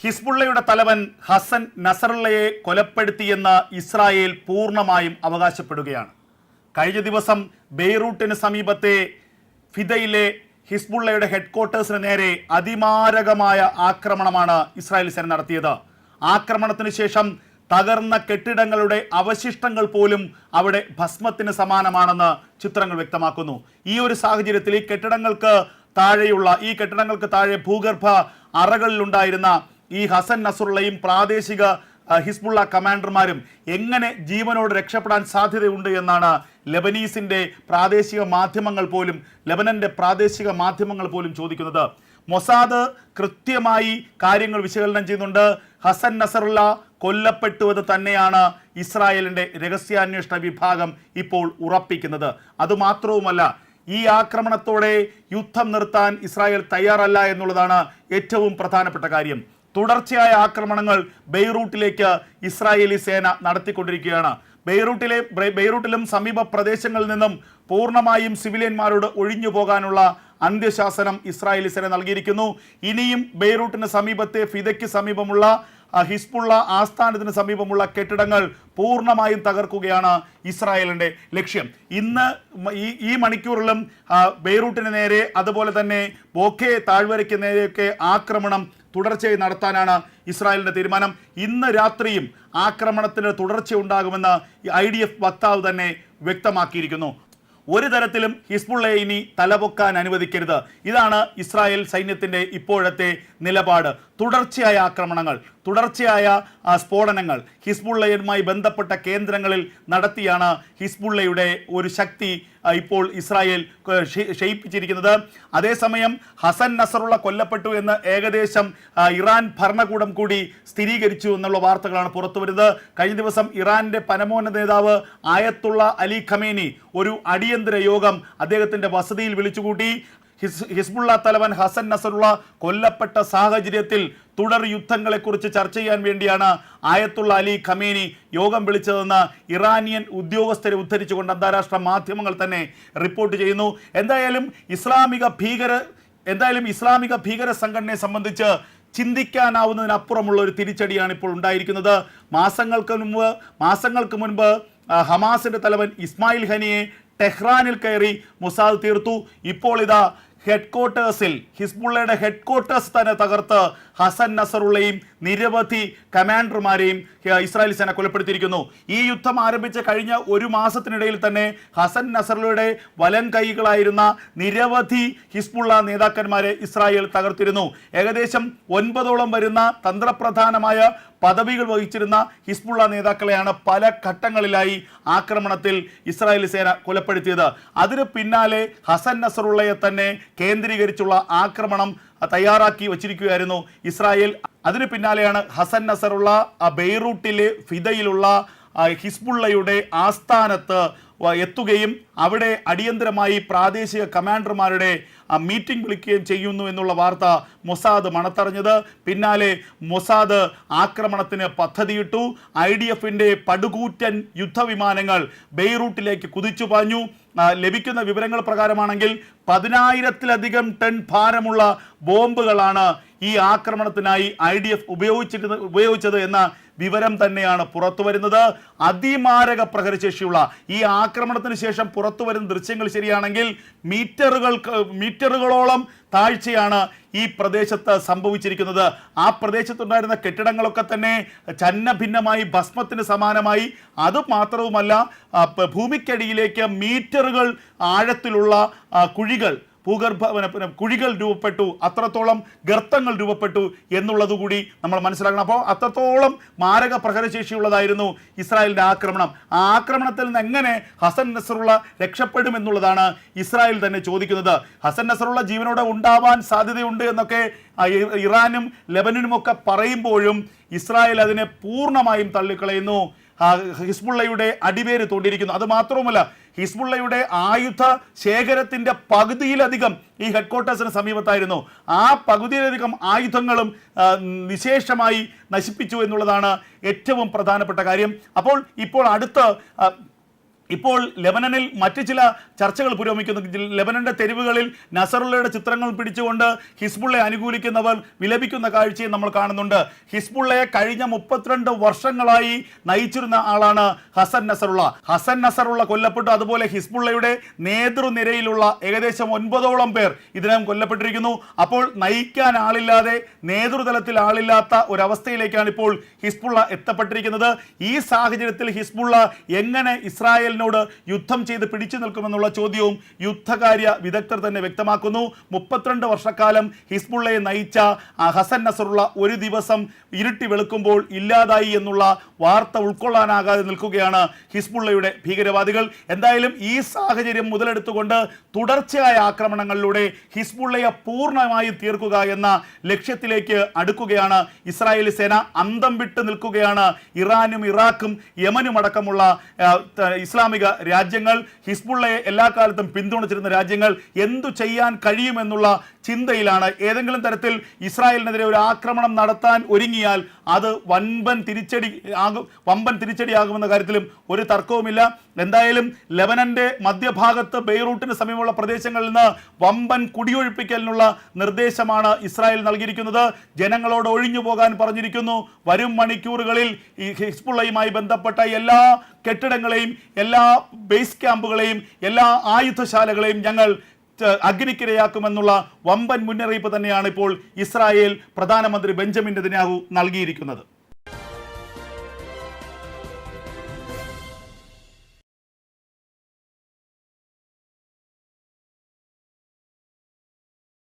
ഹിസ്ബുള്ളയുടെ തലവൻ ഹസൻ നസറുള്ളയെ കൊലപ്പെടുത്തിയെന്ന് ഇസ്രായേൽ പൂർണമായും അവകാശപ്പെടുകയാണ്. കഴിഞ്ഞ ദിവസം ബെയ്റൂട്ടിന് സമീപത്തെ ഫിദയിലെ ഹിസ്ബുള്ളയുടെ ഹെഡ്ക്വാർട്ടേഴ്സിന് നേരെ അതിമാരകമായ ആക്രമണമാണ് ഇസ്രായേൽ സേന നടത്തിയത്. ആക്രമണത്തിന് ശേഷം തകർന്ന കെട്ടിടങ്ങളുടെ അവശിഷ്ടങ്ങൾ പോലും അവിടെ ഭസ്മത്തിന് സമാനമാണെന്ന് ചിത്രങ്ങൾ വ്യക്തമാക്കുന്നു. ഈ ഒരു സാഹചര്യത്തിൽ ഈ കെട്ടിടങ്ങൾക്ക് താഴെയുള്ള ഈ കെട്ടിടങ്ങൾക്ക് താഴെ ഭൂഗർഭ അറകളിലുണ്ടായിരുന്ന ഈ ഹസൻ നസുറുള്ളയും പ്രാദേശിക ഹിസ്ബുള്ള കമാൻഡർമാരും എങ്ങനെ ജീവനോട് രക്ഷപ്പെടാൻ സാധ്യതയുണ്ട് എന്നാണ് ലെബനീസിന്റെ പ്രാദേശിക മാധ്യമങ്ങൾ പോലും ലെബനന്റെ പ്രാദേശിക മാധ്യമങ്ങൾ പോലും ചോദിക്കുന്നത്. മൊസാദ് കൃത്യമായി കാര്യങ്ങൾ വിശകലനം ചെയ്യുന്നുണ്ട്. ഹസൻ നസറുള്ള കൊല്ലപ്പെട്ടുവത് തന്നെയാണ് ഇസ്രായേലിന്റെ രഹസ്യാന്വേഷണ വിഭാഗം ഇപ്പോൾ ഉറപ്പിക്കുന്നത്. അതുമാത്രവുമല്ല ഈ ആക്രമണത്തോടെ യുദ്ധം നിർത്താൻ ഇസ്രായേൽ തയ്യാറല്ല എന്നുള്ളതാണ് ഏറ്റവും പ്രധാനപ്പെട്ട കാര്യം. തുടർച്ചയായ ആക്രമണങ്ങൾ ബെയ്റൂട്ടിലേക്ക് ഇസ്രായേലി സേന നടത്തിക്കൊണ്ടിരിക്കുകയാണ്. ബെയ്റൂട്ടിലെ ബെയ്റൂട്ടിലും സമീപ പ്രദേശങ്ങളിൽ നിന്നും പൂർണമായും സിവിലിയന്മാരോട് ഒഴിഞ്ഞു പോകാനുള്ള അന്ത്യശാസനം ഇസ്രായേലി സേന നൽകിയിരിക്കുന്നു. ഇനിയും ബെയ്റൂട്ടിന് സമീപത്തെ ഫിദയ്ക്ക് സമീപമുള്ള ഹിസ്ബുള്ള ആസ്ഥാനത്തിന് സമീപമുള്ള കെട്ടിടങ്ങൾ പൂർണമായും തകർക്കുകയാണ് ഇസ്രായേലിന്റെ ലക്ഷ്യം. ഇന്ന് ഈ ഈ മണിക്കൂറിലും ബെയ്റൂട്ടിന് നേരെ അതുപോലെ തന്നെ ബോക്കെ താഴ്വരയ്ക്ക് നേരെയൊക്കെ ആക്രമണം തുടർച്ചയായി നടത്താനാണ് ഇസ്രായേലിന്റെ തീരുമാനം. ഇന്ന് രാത്രിയും ആക്രമണത്തിന് തുടർച്ചയുണ്ടാകുമെന്ന് ഐ ഡി എഫ് വക്താവ് തന്നെ വ്യക്തമാക്കിയിരിക്കുന്നു. ഒരു തരത്തിലും ഹിസ്ബുള്ളയെ ഇനി തലപൊക്കാൻ അനുവദിക്കരുത്. ഇതാണ് ഇസ്രായേൽ സൈന്യത്തിന്റെ ഇപ്പോഴത്തെ നിലപാട്. തുടർച്ചയായ ആക്രമണങ്ങൾ. തുടർച്ചയായ സ്ഫോടനങ്ങൾ ഹിസ്ബുള്ളയുമായി ബന്ധപ്പെട്ട കേന്ദ്രങ്ങളിൽ നടത്തിയാണ് ഹിസ്ബുള്ളയുടെ ഒരു ശക്തി ഇപ്പോൾ ഇസ്രായേൽ ക്ഷയിപ്പിച്ചിരിക്കുന്നത് അതേസമയം ഹസൻ നസറുള്ള കൊല്ലപ്പെട്ടു എന്ന് ഏകദേശം ഇറാൻ ഭരണകൂടം കൂടി സ്ഥിരീകരിച്ചു എന്നുള്ള വാർത്തകളാണ് പുറത്തുവരുന്നത്. കഴിഞ്ഞ ദിവസം ഇറാന്റെ പരമോന്നത നേതാവ് ആയത്തുള്ള അലി ഖമേനി ഒരു അടിയന്തര യോഗം അദ്ദേഹത്തിന്റെ വസതിയിൽ വിളിച്ചുകൂട്ടി. ഹിസ് ഹിസ്ബുള്ള തലവൻ ഹസൻ നസറുള്ള കൊല്ലപ്പെട്ട സാഹചര്യത്തിൽ തുടർ യുദ്ധങ്ങളെക്കുറിച്ച് ചർച്ച ചെയ്യാൻ വേണ്ടിയാണ് ആയത്തുള്ള അലി ഖമേനി യോഗം വിളിച്ചതെന്ന് ഇറാനിയൻ ഉദ്യോഗസ്ഥരെ ഉദ്ധരിച്ചുകൊണ്ട് അന്താരാഷ്ട്ര മാധ്യമങ്ങൾ തന്നെ റിപ്പോർട്ട് ചെയ്യുന്നു. എന്തായാലും ഇസ്ലാമിക ഭീകര എന്തായാലും ഇസ്ലാമിക ഭീകര സംഘടനയെ സംബന്ധിച്ച് ചിന്തിക്കാനാവുന്നതിനപ്പുറമുള്ള ഒരു തിരിച്ചടിയാണ് ഇപ്പോൾ ഉണ്ടായിരിക്കുന്നത്. മാസങ്ങൾക്ക് മുമ്പ് മാസങ്ങൾക്ക് മുൻപ് ഹമാസിന്റെ തലവൻ ഇസ്മായിൽ ഹനിയെ ടെഹ്റാനിൽ കയറി മുസാദ് തീർത്തു. ഇപ്പോൾ ഇതാ ഹെഡ്ക്വാർട്ടേഴ്സിൽ ഹിസ്ബുള്ളയുടെ ഹെഡ്ക്വാർട്ടേഴ്സ് തന്നെ തകർത്ത് ഹസൻ നസറുള്ളയും നിരവധി കമാൻഡർമാരെയും ഇസ്രായേൽ സേന കൊലപ്പെടുത്തിയിരിക്കുന്നു. ഈ യുദ്ധം ആരംഭിച്ച കഴിഞ്ഞ ഒരു മാസത്തിനിടയിൽ തന്നെ ഹസൻ നസറുള്ളയുടെ വലം കൈകളായിരുന്ന നിരവധി ഹിസ്ബുള്ള നേതാക്കന്മാരെ ഇസ്രായേൽ തകർത്തിരുന്നു. ഏകദേശം ഒൻപതോളം വരുന്ന തന്ത്രപ്രധാനമായ പദവികൾ വഹിച്ചിരുന്ന ഹിസ്ബുള്ള നേതാക്കളെയാണ് പല ഘട്ടങ്ങളിലായി ആക്രമണത്തിൽ ഇസ്രായേലി സേന കൊലപ്പെടുത്തിയത്. അതിന് പിന്നാലെ ഹസൻ നസറുള്ളയെ തന്നെ കേന്ദ്രീകരിച്ചുള്ള ആക്രമണം തയ്യാറാക്കി വച്ചിരിക്കുകയായിരുന്നു ഇസ്രായേൽ. അതിന് പിന്നാലെയാണ് ഹസൻ നസറുള്ള ബെയ്റൂട്ടിലെ ഫിദയിലുള്ള ഹിസ്ബുള്ളയുടെ ആസ്ഥാനത്ത് എത്തുകയും അവിടെ അടിയന്തരമായി പ്രാദേശിക കമാൻഡർമാരുടെ മീറ്റിംഗ് വിളിക്കുകയും ചെയ്യുന്നു എന്നുള്ള വാർത്ത മൊസാദ് മണത്തറിഞ്ഞത്. പിന്നാലെ മൊസാദ് ആക്രമണത്തിന് പദ്ധതിയിട്ടു. ഐ ഡി എഫിന്റെ പടുകൂറ്റൻ യുദ്ധവിമാനങ്ങൾ ബെയ്റൂട്ടിലേക്ക് കുതിച്ചു പാഞ്ഞു. ലഭിക്കുന്ന വിവരങ്ങൾ പ്രകാരമാണെങ്കിൽ പതിനായിരത്തിലധികം ടൺ ഭാരമുള്ള ബോംബുകളാണ് ഈ ആക്രമണത്തിനായി ഐ ഡി എഫ് ഉപയോഗിച്ചിരുന്ന ഉപയോഗിച്ചത് എന്ന വിവരം തന്നെയാണ് പുറത്തു വരുന്നത്. അതിമാരക പ്രഹരശേഷിയുള്ള ഈ ആക്രമണത്തിന് ശേഷം പുറത്തു വരുന്ന ദൃശ്യങ്ങൾ ശരിയാണെങ്കിൽ മീറ്ററുകൾ മീറ്ററുകളോളം താഴ്ചയാണ് ഈ പ്രദേശത്ത് സംഭവിച്ചിരിക്കുന്നത്. ആ പ്രദേശത്തുണ്ടായിരുന്ന കെട്ടിടങ്ങളൊക്കെ തന്നെ ചന്ന ഭിന്നമായി ഭസ്മത്തിന് സമാനമായി. അത് മാത്രവുമല്ല ഭൂമിക്കടിയിലേക്ക് മീറ്ററുകൾ ആഴത്തിലുള്ള കുഴികൾ ഭൂഗർഭ പിന്നെ- കുഴികൾ രൂപപ്പെട്ടു അത്രത്തോളം ഗർത്തങ്ങൾ രൂപപ്പെട്ടു എന്നുള്ളതുകൂടി നമ്മൾ മനസ്സിലാക്കണം. അപ്പോൾ അത്രത്തോളം മാരക പ്രഹരശേഷിയുള്ളതായിരുന്നു ഇസ്രായേലിന്റെ ആക്രമണം. ആ ആക്രമണത്തിൽ നിന്ന് എങ്ങനെ ഹസൻ നസറുള്ള രക്ഷപ്പെടും എന്നുള്ളതാണ് ഇസ്രായേൽ തന്നെ ചോദിക്കുന്നത്. ഹസൻ നസറുള്ള ജീവനോടെ ഉണ്ടാവാൻ സാധ്യതയുണ്ട് എന്നൊക്കെ ഇറാനും ലെബനനുമൊക്കെ പറയുമ്പോഴും ഇസ്രായേൽ അതിനെ പൂർണമായും തള്ളിക്കളയുന്നു. ഹിസ്ബുള്ളയുടെ അടിവേര് തോണ്ടിയിരിക്കുന്നു. അത് മാത്രവുമല്ല ഹിസ്ബുള്ളയുടെ ആയുധ ശേഖരത്തിന്റെ പകുതിയിലധികം ഈ ഹെഡ്ക്വാർട്ടേഴ്സിന് സമീപത്തായിരുന്നു. ആ പകുതിയിലധികം ആയുധങ്ങളും നിശേഷമായി നശിപ്പിച്ചു എന്നുള്ളതാണ് ഏറ്റവും പ്രധാനപ്പെട്ട കാര്യം. അപ്പോൾ ഇപ്പോൾ അടുത്ത ഇപ്പോൾ ലെബനനിൽ മറ്റ് ചില ചർച്ചകൾ പുരോഗമിക്കുന്നു. ലെബനന്റെ തെരുവുകളിൽ നസറുള്ളയുടെ ചിത്രങ്ങൾ പിടിച്ചുകൊണ്ട് ഹിസ്ബുള്ളയെ അനുകൂലിക്കുന്നവർ വിലപിക്കുന്ന കാഴ്ചയും നമ്മൾ കാണുന്നുണ്ട്. ഹിസ്ബുള്ളയെ കഴിഞ്ഞ മുപ്പത്തിരണ്ട് വർഷങ്ങളായി നയിച്ചിരുന്ന ആളാണ് ഹസൻ നസറുള്ള. ഹസൻ നസറുള്ള കൊല്ലപ്പെട്ടു. അതുപോലെ ഹിസ്ബുള്ളയുടെ നേതൃനിരയിലുള്ള ഏകദേശം ഒൻപതോളം പേർ ഇതിനകം കൊല്ലപ്പെട്ടിരിക്കുന്നു. അപ്പോൾ നയിക്കാൻ ആളില്ലാതെ നേതൃതലത്തിൽ ആളില്ലാത്ത ഒരവസ്ഥയിലേക്കാണ് ഇപ്പോൾ ഹിസ്ബുള്ള എത്തപ്പെട്ടിരിക്കുന്നത്. ഈ സാഹചര്യത്തിൽ ഹിസ്ബുള്ള എങ്ങനെ ഇസ്രായേലിനോട് യുദ്ധം ചെയ്ത് പിടിച്ചു നിൽക്കുമെന്നുള്ള ചോദ്യവും യുദ്ധകാര്യ വിദഗ്ധർ തന്നെ വ്യക്തമാക്കുന്നു. മുപ്പത്തിരണ്ട് വർഷക്കാലം ഹിസ്ബുള്ളയെ നയിച്ച ഹസൻ നസറുള്ള ഒരു ദിവസം ഇരുട്ടി വെളുക്കുമ്പോൾ ഇല്ലാതായി എന്നുള്ള വാർത്ത ഉൾക്കൊള്ളാനാകാതെ നിൽക്കുകയാണ് ഹിസ്ബുള്ളയുടെ ഭീകരവാദികൾ. എന്തായാലും ഈ സാഹചര്യം മുതലെടുത്തുകൊണ്ട് തുടർച്ചയായ ആക്രമണങ്ങളിലൂടെ ഹിസ്ബുള്ളയെ പൂർണമായി തീർക്കുക എന്ന ലക്ഷ്യത്തിലേക്ക് അടുക്കുകയാണ് ഇസ്രായേലി സേന. അന്തം വിട്ട് നിൽക്കുകയാണ് ഇറാനും ഇറാഖും യമനും അടക്കമുള്ള ത- ഇസ്ലാമിക രാജ്യങ്ങൾ ഹിസ്ബുള്ളയെ എല്ലാ കാലത്തും പിന്തുണച്ചിരുന്ന രാജ്യങ്ങൾ എന്തു ചെയ്യാൻ കഴിയുമെന്നുള്ള ചിന്തയിലാണ്. ഏതെങ്കിലും തരത്തിൽ ഇസ്രായേലിനെതിരെ ഒരു ആക്രമണം നടത്താൻ ഒരുങ്ങിയാൽ അത് വൻപൻ തിരിച്ചടി ആകും വമ്പൻ തിരിച്ചടിയാകുമെന്ന കാര്യത്തിലും ഒരു തർക്കവുമില്ല. എന്തായാലും ലെബനന്റെ മധ്യഭാഗത്ത് ബെയ്റൂട്ടിന് സമീപമുള്ള പ്രദേശങ്ങളിൽ നിന്ന് വമ്പൻ കുടിയൊഴിപ്പിക്കലിനുള്ള നിർദ്ദേശമാണ് ഇസ്രായേൽ നൽകിയിരിക്കുന്നത്. ജനങ്ങളോട് ഒഴിഞ്ഞു പോകാൻ പറഞ്ഞിരിക്കുന്നു. വരും മണിക്കൂറുകളിൽ ഈ ഹിസ്ബുള്ളയുമായി ബന്ധപ്പെട്ട എല്ലാ കെട്ടിടങ്ങളെയും എല്ലാ ബേസ് ക്യാമ്പുകളെയും എല്ലാ ആയുധശാലകളെയും ഞങ്ങൾ അഗ്നിക്കിരയാക്കുമെന്നുള്ള വമ്പൻ മുന്നറിയിപ്പ് തന്നെയാണ് ഇപ്പോൾ ഇസ്രായേൽ പ്രധാനമന്ത്രി ബെഞ്ചമിൻ നെതന്യാഹു നൽകിയിരിക്കുന്നത്.